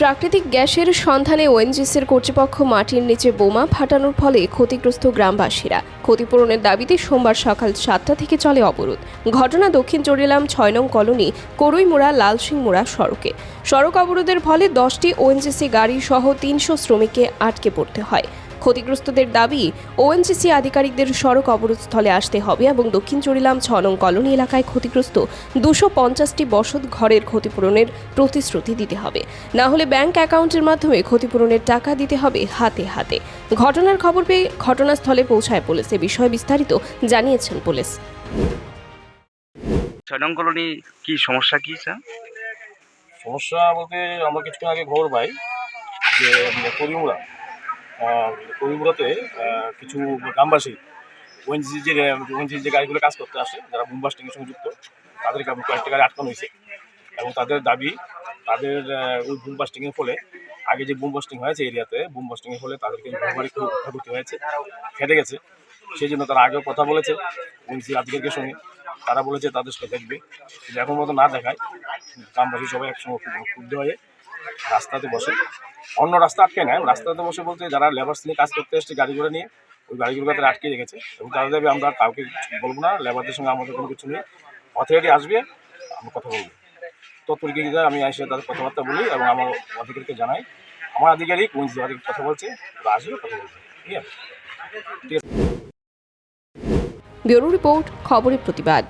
প্রাকৃতিক গ্যাসের সন্ধানে ওএনজিসির কর্তৃপক্ষ মাটির নিচে বোমা ফাটানোর ফলে ক্ষতিগ্রস্ত গ্রামবাসীরা। ক্ষতিপূরণের দাবিতে সোমবার সকাল সাতটা থেকে চলে অবরোধ। ঘটনা দক্ষিণ চরিলাম ছয় নং কলোনি করুইমোড়া লালসিংমোড়া সড়কে। সড়ক অবরোধের ফলে দশটি ওএনজিসি গাড়ি সহ তিনশো শ্রমিককে আটকে পড়তে হয়। ক্ষতিগ্রস্তদের দাবি ওএনজিসি আধিকারিকদের সড়ক অবরোধস্থলে আসতে হবে এবং দক্ষিণ চরিলাম ছ নং কলোনি এলাকায় ক্ষতিগ্রস্ত দুশো পঞ্চাশটি বসত ঘরের ক্ষতিপূরণের প্রতিশ্রুতি দিতে হবে। না হলে ব্যাংক অ্যাকাউন্টের মাধ্যমে ক্ষতিপূরণের টাকা দিতে হবে হাতে হাতে। ঘটনার খবর পেয়ে ঘটনাস্থলে পৌঁছায় পুলিশ। এ বিষয়ে বিস্তারিত জানিয়েছেন পুলিশ। ছয় নং কলোনি কি সমস্যা কি স্যার? সমস্যা বলতে আমরা কিছুক্ষণ আগে খবর পাই যে করিমুড়া আহ, কিছু গ্রামবাসী ওএনজিসি যে ওএনজিসি যে গাড়িগুলো কাজ করতে আসে যারা বুম বাস্টিংয়ের সঙ্গে যুক্ত তাদেরকে কয়েকটা গাড়ি আটকানো হয়েছে এবং তাদের দাবি তাদের ওই বুম বাস্টিংয়ের ফলে আগে যে বুম বাস্টিং হয়েছে এরিয়াতে বুম বাস্টিংয়ের ফলে তাদেরকে খুব ক্ষতি হয়েছে ফেটে গেছে। সেই জন্য তারা আগেও কথা বলেছে ওএনজিসি আধিকারিকের সঙ্গে। তারা বলেছে তাদের সাথে দেখবে কিন্তু এখন মতো না দেখায় গ্রামবাসী সবাই একসঙ্গে ক্ষুব্ধ হয়ে রাস্তাতে বসে। অন্য রাস্তা আটকে নেয়। রাস্তাতে বসে বলতে যারা লেবার্স নিয়ে কাজ করতে এসছে গাড়িগুলো নিয়ে, ওই গাড়িগুলো তারা আটকে রেখেছে। এবং তারা দেবে, আমরা কাউকে বলব না লেবারদের সঙ্গে আমাদের কোনো কিছু নেই। অথরিটি আসবে, আমরা কথা বলব। তৎপরিকা আমি এসে তাদের কথাবার্তা বলি এবং আমার অধিকারীকে জানাই। আমার আধিকারিক উইন্স আধিকারিক কথা বলছে ওরা আসবে, কথা বলবে। ঠিক আছে। ব্যুরো রিপোর্ট, খবরের প্রতিবাদ।